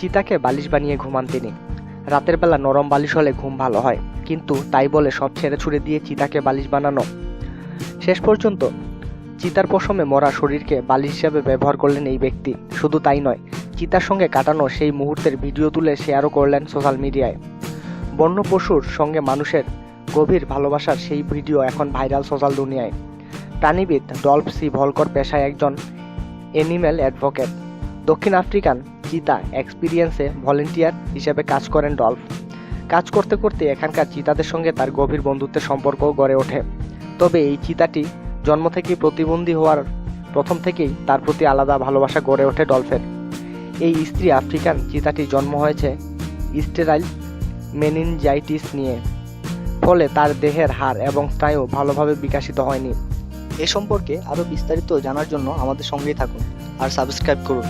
চিতাকে বালিশ বানিয়ে ঘুমান তিনি। রাতের বেলা নরম বালিশ হলে ঘুম ভালো হয়, কিন্তু তাই বলে সব ছেড়ে ছুড়ে দিয়ে চিতাকে বালিশ বানানো। শেষ পর্যন্ত চিতার পশমে মরা শরীরকে বালিশ হিসাবে ব্যবহার করলেন এই ব্যক্তি। শুধু তাই নয়, চিতার সঙ্গে কাটানো সেই মুহূর্তের ভিডিও তুলে শেয়ারও করলেন সোশ্যাল মিডিয়ায়। বন্য পশুর সঙ্গে মানুষের গভীর ভালোবাসার সেই ভিডিও এখন ভাইরাল সোশ্যাল দুনিয়ায়। প্রাণীবিদ ডলফ সি ভলকর পেশায় একজন অ্যানিম্যাল অ্যাডভোকেট। দক্ষিণ আফ্রিকান চিতা এক্সপিরিয়েন্সে ভলেন্টিয়ার হিসেবে কাজ করেন ডলফ কাজ করতে করতে এখানকার চিতাদের সঙ্গে তার গভীর বন্ধুত্বের সম্পর্ক গড়ে ওঠে। তবে এই চিতাটি জন্ম থেকেই প্রতিবন্ধী হওয়ার প্রথম থেকেই তার প্রতি আলাদা ভালোবাসা গড়ে ওঠে ডলফের এই স্ত্রী আফ্রিকান চিতাটি জন্ম হয়েছে স্টেরাইল মেনিনজাইটিস নিয়ে। ফলে তার দেহের হাড় এবং স্নায়ু ভালোভাবে বিকশিত হয়নি। এ সম্পর্কে আরও বিস্তারিত জানার জন্য আমাদের সঙ্গেই থাকুন আর সাবস্ক্রাইব করুন।